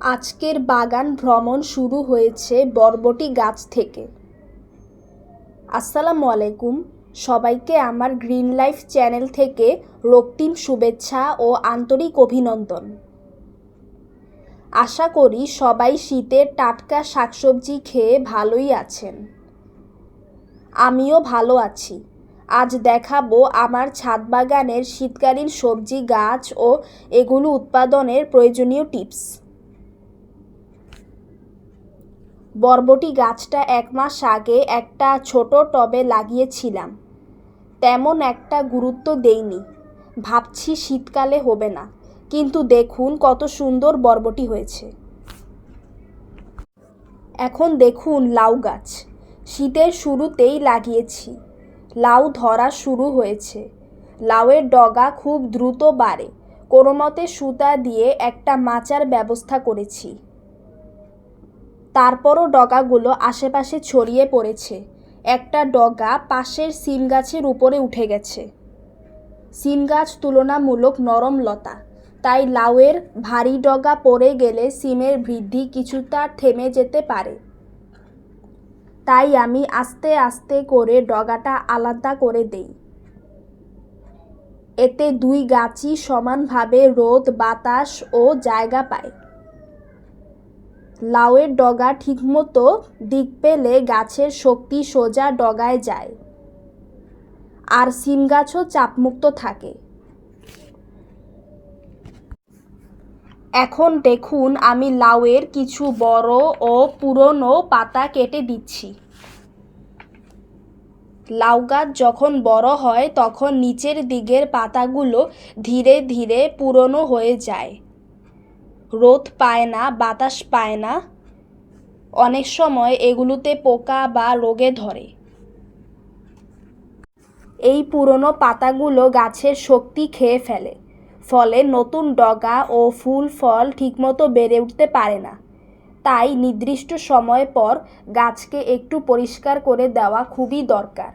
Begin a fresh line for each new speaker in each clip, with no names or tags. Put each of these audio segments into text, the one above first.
আজকের বাগান ভ্রমণ শুরু হয়েছে বরবটি গাছ থেকে। আসসালামু আলাইকুম। সবাইকে আমার গ্রিন লাইফ চ্যানেল থেকে রক্তিম শুভেচ্ছা ও আন্তরিক অভিনন্দন। আশা করি সবাই শীতের টাটকা শাকসবজি খেয়ে ভালোই আছেন। আমিও ভালো আছি। আজ দেখাবো আমার ছাদ বাগানের শীতকালীন সবজি গাছ ও এগুলো উৎপাদনের প্রয়োজনীয় টিপস। বরবটি গাছটা এক মাস আগে একটা ছোট টবে লাগিয়েছিলাম। তেমন একটা গুরুত্ব দেইনি। ভাবছি শীতকালে হবে না, কিন্তু দেখুন কত সুন্দর বরবটি হয়েছে। এখন দেখুন লাউ গাছ। শীতের শুরুতেই লাগিয়েছি। লাউ ধরা শুরু হয়েছে। লাউয়ের ডগা খুব দ্রুত বাড়ে। কোনো মতে সুতা দিয়ে একটা মাচার ব্যবস্থা করেছি। তারপরও ডগাগুলো আশেপাশে ছড়িয়ে পড়েছে। একটা ডগা পাশের সিম গাছের উপরে উঠে গেছে। সিম গাছ তুলনামূলক নরম লতা, তাই লাউয়ের ভারী ডগা পড়ে গেলে সিমের বৃদ্ধি কিছুটা থেমে যেতে পারে। তাই আমি আস্তে আস্তে করে ডগাটা আলাদা করে দেই। এতে দুই গাছই সমানভাবে রোদ, বাতাস ও জায়গা পায়। লাউয়ের ডগা ঠিকমতো দিক পেলে গাছের শক্তি সোজা ডগায় যায়। আর সিম গাছও চাপমুক্ত থাকে। এখন দেখুন আমি লাউয়ের কিছু বড় ও পুরনো পাতা কেটে দিচ্ছি। লাউ গাছ যখন বড় হয় তখন নিচের দিকের পাতাগুলো ধীরে ধীরে পুরনো হয়ে যায়। রোদ পায় না, বাতাস পায় না। অনেক সময় এগুলোতে পোকা বা রোগে ধরে। এই পুরনো পাতাগুলো গাছের শক্তি খেয়ে ফেলে। ফলে নতুন ডগা ও ফুল, ফল ঠিকমতো বেড়ে উঠতে পারে না। তাই নির্দিষ্ট সময় পর গাছকে একটু পরিষ্কার করে দেওয়া খুবই দরকার।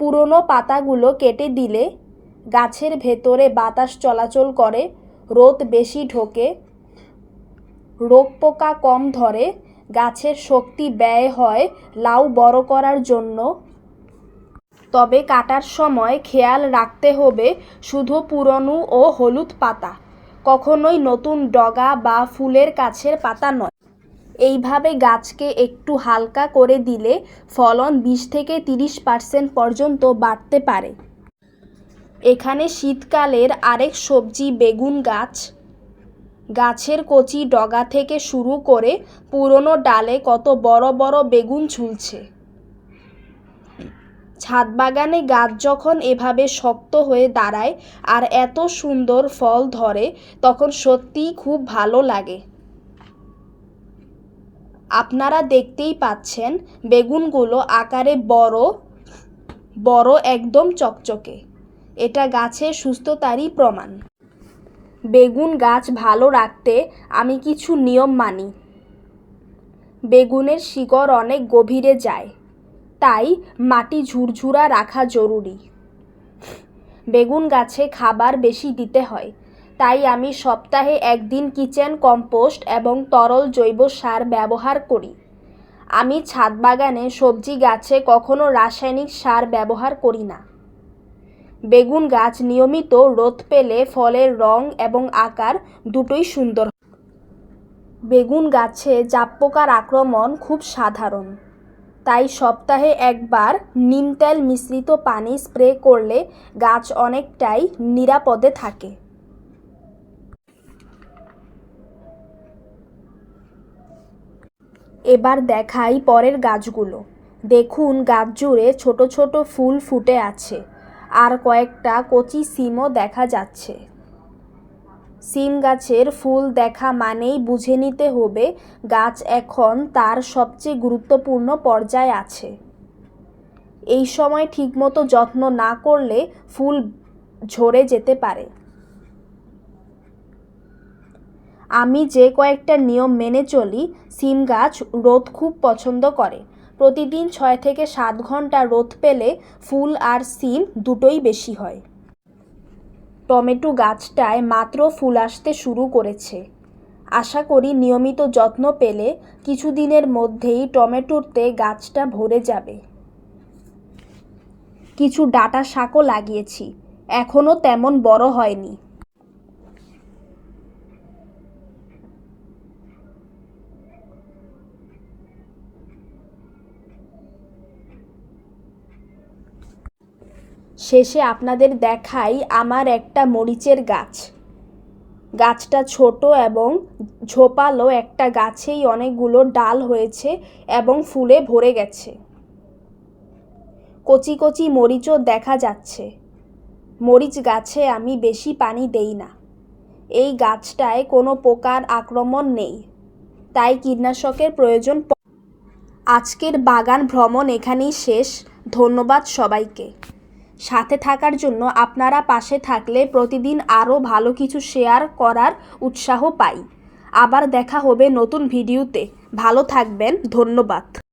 পুরনো পাতাগুলো কেটে দিলে গাছের ভেতরে বাতাস চলাচল করে, রোদ বেশি ঢোকে, রোগ পোকা কম ধরে, গাছের শক্তি ব্যয় হয় লাউ বড় করার জন্য। তবে কাটার সময় খেয়াল রাখতে হবে শুধু পুরনো ও হলুদ পাতা, কখনোই নতুন ডগা বা ফুলের কাছের পাতা নয়। এইভাবে গাছকে একটু হালকা করে দিলে ফলন বিশ থেকে তিরিশ পার্সেন্ট পর্যন্ত বাড়তে পারে। এখানে শীতকালের আরেক সবজি বেগুন গাছ। গাছের কচি ডগা থেকে শুরু করে পুরনো ডালে কত বড় বড় বেগুন ঝুলছে। ছাদ বাগানে গাছ যখন এভাবে শক্ত হয়ে দাঁড়ায় আর এত সুন্দর ফল ধরে, তখন সত্যিই খুব ভালো লাগে। আপনারা দেখতেই পাচ্ছেন বেগুনগুলো আকারে বড় বড় একদম চকচকে। এটা গাছের সুস্থতারই প্রমাণ। বেগুন গাছ ভালো রাখতে আমি কিছু নিয়ম মানি। বেগুনের শিকড় অনেক গভীরে যায়, তাই মাটি ঝুরঝুরা রাখা জরুরি। বেগুন গাছে খাবার বেশি দিতে হয়, তাই আমি সপ্তাহে একদিন কিচেন কম্পোস্ট এবং তরল জৈব সার ব্যবহার করি। আমি ছাদ বাগানে সবজি গাছে কখনো রাসায়নিক সার ব্যবহার করি না। বেগুন গাছ নিয়মিত রোদ পেলে ফলের রং এবং আকার দুটোই সুন্দর বেগুন গাছে জাপ পোকার আক্রমণ খুব সাধারণ। তাই সপ্তাহে একবার নিম তেল মিশ্রিত পানি স্প্রে করলে গাছ অনেকটাই নিরাপদে থাকে। এবার দেখাই পরের গাছগুলো। দেখুন গাছ জুড়ে ছোট ছোট ফুল ফুটে আছে। আর কয়েকটা কচি সিমও দেখা যাচ্ছে। সিম গাছের ফুল দেখা মানেই বুঝে নিতে হবে গাছ এখন তার সবচেয়ে গুরুত্বপূর্ণ পর্যায়ে আছে। এই সময় ঠিকমতো যত্ন না করলে ফুল ঝরে যেতে পারে। আমি যে কয়েকটা নিয়ম মেনে চলি, সিম গাছ রোদ খুব পছন্দ করে। প্রতিদিন ছয় থেকে সাত ঘণ্টা রোদ পেলে ফুল আর সিম দুটোই বেশি হয়। টমেটো গাছটায় মাত্র ফুল আসতে শুরু করেছে। আশা করি নিয়মিত যত্ন পেলে কিছুদিনের মধ্যেই টমেটোতে গাছটা ভরে যাবে। কিছু ডাঁটা শাকও লাগিয়েছি। এখনও তেমন বড় হয়নি। শেষে আপনাদের দেখাই আমার একটা মরিচের গাছ। গাছটা ছোট এবং ঝোপালো, একটা গাছেই অনেকগুলো ডাল হয়েছে এবং ফুলে ভরে গেছে। কচি কচি মরিচও দেখা যাচ্ছে। মরিচ গাছে আমি বেশি পানি দেই না। এই গাছটায় কোনো পোকার আক্রমণ নেই। তাই কীটনাশকের প্রয়োজন আজকের বাগান ভ্রমণ এখানেই শেষ। ধন্যবাদ সবাইকে। সাথে থাকার জন্য আপনারা পাশে থাকলে প্রতিদিন আরও ভালো কিছু শেয়ার করার উৎসাহ পাই। আবার দেখা হবে নতুন ভিডিওতে। ভালো থাকবেন, ধন্যবাদ।